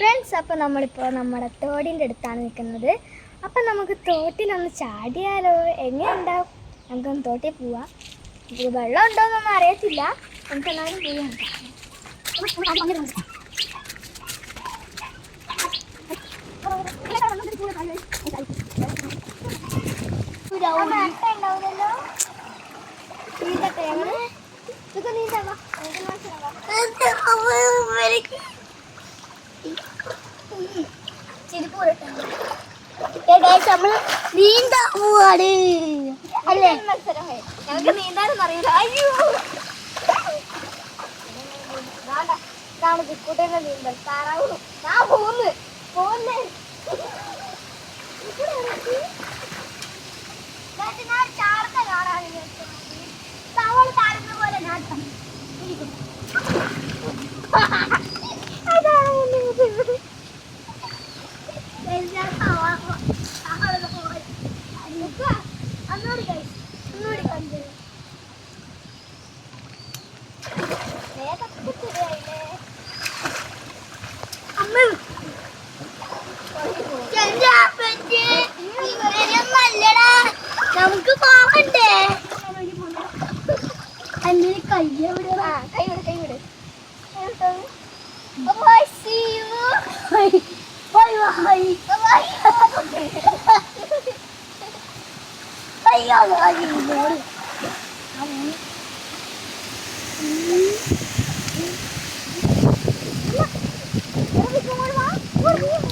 Friends അപ്പോൾ നമ്മളിപ്പോൾ നമ്മുടെ തോടിന്റെ അടുത്താണ് നിൽക്കുന്നത്. അപ്പം നമുക്ക് തോട്ടിലൊന്ന് ചാടിയാലോ? എങ്ങനെയുണ്ടാവും നമുക്കൊന്ന് തോട്ടിൽ പോവാം. ഇത് വെള്ളം ഉണ്ടോ എന്നൊന്നും അറിയത്തില്ല. നമുക്ക് എന്നാലും പോയി നമ്മൾ നീന്താൻ പോവാണ് അല്ലേ ഞങ്ങൾക്ക് നീന്താനൊന്നും അറിയില്ല അയ്യോ ഇതാണ് കുട്ടിയുടെ നീന്തൽ താറാവ് ഞാൻ പോന്ന് പോന്ന് നമുക്ക് പോകണ്ടേ അന്നെ കൈ എവിടെ? കൈ വിട് കൈ വിട്. Bye, see you. Bye bye Bye. അയ്യോ അയ്യോ സ്കിപ്പ്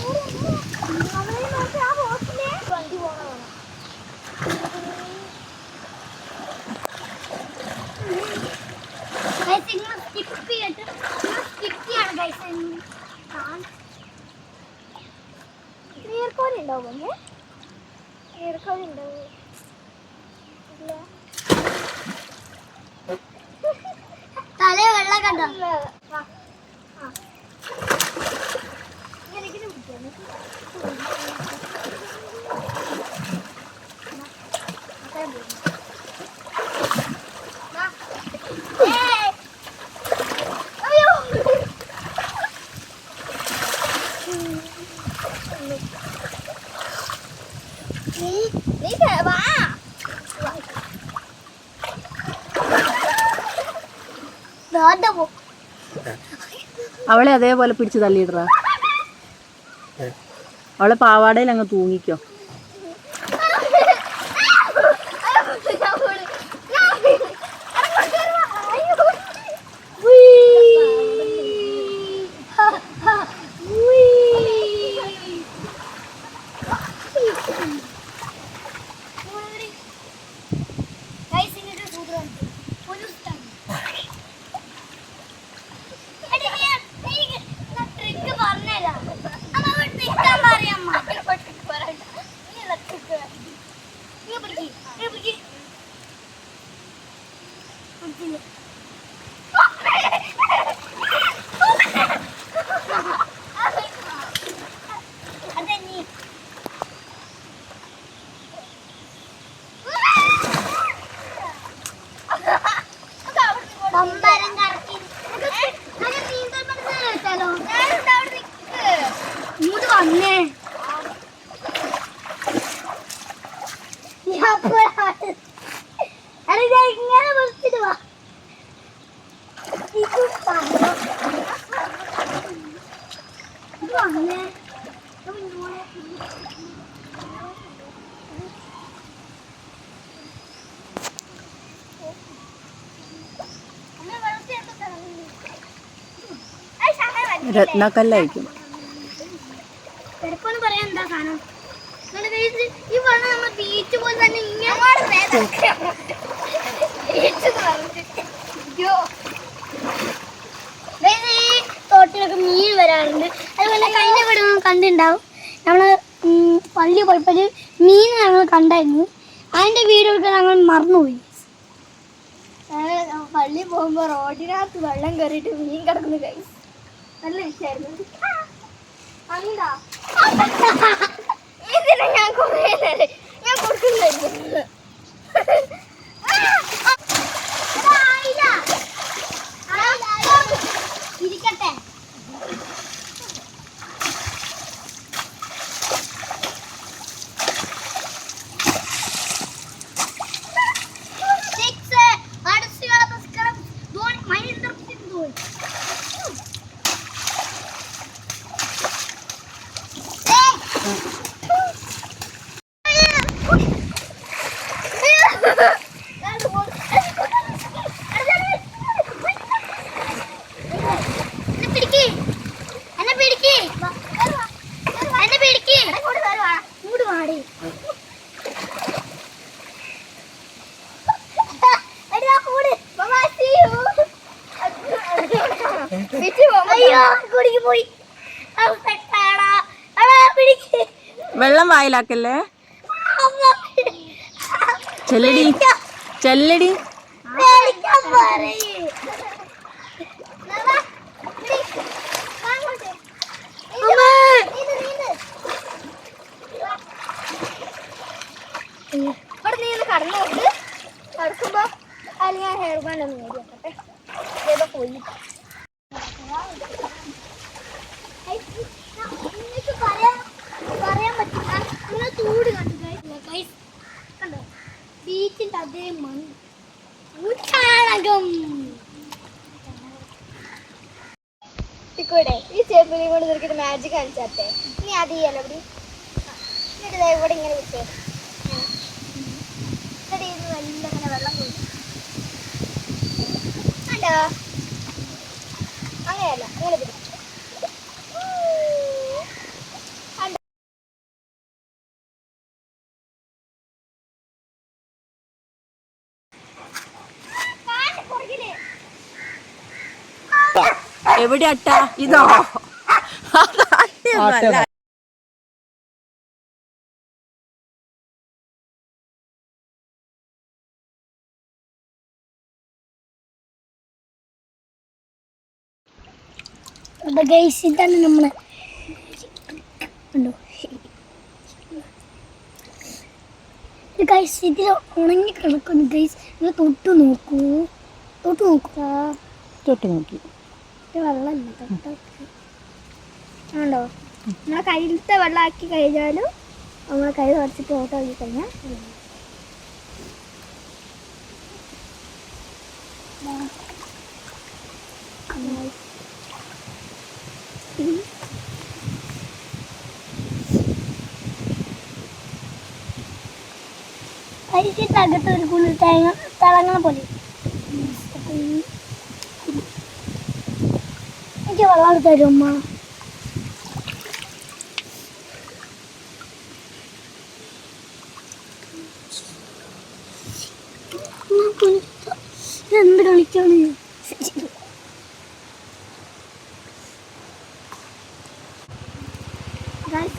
നീർക്കോലി ഉണ്ടാവും ഇല്ല തല വെള്ളം കണ്ടോ ഇല്ല. വാ. ആ. ഇങ്ങനെ ഇങ്ങനെ പിടിക്കാം. അത്രയും പോയി. വാ. ഏയ്. അയ്യോ. നീ നീ കേ- വാ ദാണ്ട പോ അവളെ അതേപോലെ പിടിച്ച് തള്ളിയിടറ. അവളെ പാവാടയിൽ അങ്ങ് തൂങ്ങിക്കോ. ഇങ്ങോട്ട് വന്നേ ഞാൻ അപ്പോഴാണ് അല്ല ഞാൻ ഇങ്ങനെ വിളിച്ചിട്ട് വാ ഇത് പറഞ്ഞോ. ഇത് വന്നേ അപ്പൊ ഇങ്ങോട്ട് രത്നക്കല്ലായിരിക്കും പറയാൻ എന്താ സാധനം? ഈ വെള്ളം നമ്മൾ ബീച്ച് പോലെ തന്നെ ഇങ്ങനെ തോട്ടിലൊക്കെ മീൻ വരാറുണ്ട്. അതുപോലെ കഴിഞ്ഞ വീട് നമ്മൾ കണ്ടിട്ടുണ്ടാവും നമ്മൾ പള്ളി പോയപ്പോൾ മീൻ ഞങ്ങൾ കണ്ടായിരുന്നു. അതിന്റെ വീഡിയോ ഒക്കെ ഞങ്ങൾ മറന്നുപോയി. പള്ളി പോകുമ്പോ റോഡിനകത്ത് വെള്ളം കയറിയിട്ട് മീൻ കിടക്കുന്നു കൈ നല്ല വിഷയായിരുന്നു. അങ്ങാ Ha ha ha! വെള്ളം വായിലാക്കല്ലേ? ചെല്ലടി ചെല്ലടി. ഇവിടെ നീ കടന്നു നോക്ക്. കടക്കുമ്പോ ഞാൻ ഹെയർ ബാൻഡ് ഒന്ന് നേടിയാട്ടെ പോയി നിങ്ങൾക്ക് പറയാൻ പറയാൻ പറ്റില്ല നിങ്ങൾ ചൂട് കണ്ടു ഗൈസ് കണ്ടോ ബീച്ചിന്റെ അതേ മണ്ണ് ഉച്ചാണകം ഇക്കൂടെ ഈ ചേപ്പിനെ കൊണ്ട് നിനക്കൊരു മാജിക് കാണിച്ചാട്ടെ? നീ അത് ചെയ്യാലോ ഇവിടെ എന്നിട്ട് ഇവിടെ ഇങ്ങനെ നല്ലങ്ങനെ വെള്ളം അങ്ങനെയല്ല അങ്ങനെ പിടി എവിടെ അട്ട ഇതോ. അത്. അട്ടയൊന്നുമല്ല. അപ്പൊ ഗൈസ് ഇതാണ് നമ്മളെ. കണ്ടോ? ഗൈസ് ഇതിൽ ഉണങ്ങി കിടക്കുന്നു ഗൈസ് ഇത് തൊട്ട് നോക്കൂ. തൊട്ട് നോക്കൂ. തൊട്ട് നോക്കി. വെള്ളമല്ല തൊട്ട് നമ്മളെ കയ്യിലത്തെ വെള്ളമാക്കി കഴിഞ്ഞാലും നമ്മളെ കൈ തുടച്ചിട്ട് ഓട്ടോ ആക്കി കഴിഞ്ഞാൽ അരിച്ചിട്ട് അകത്ത് ഒരു കുളി തേങ്ങ തിളങ്ങണ പോലെ. എനിക്ക് വെള്ളം തരുമ്മ കുളിച്ച- കളിക്കാണ്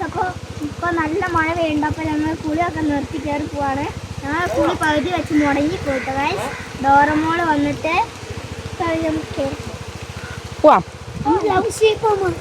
അപ്പോൾ ഇപ്പോൾ നല്ല മഴ പെയ്യുണ്ട്. അപ്പോൾ ഞങ്ങൾ കുളിയൊക്കെ നിർത്തി കയറി പോവാണ്. ഞങ്ങൾ കുളി പകുതി വെച്ച് മുടങ്ങി പോയിട്ട് ഡോറമോൾ വന്നിട്ട് കയറി പോവാം. 你们帮忙。西藏吗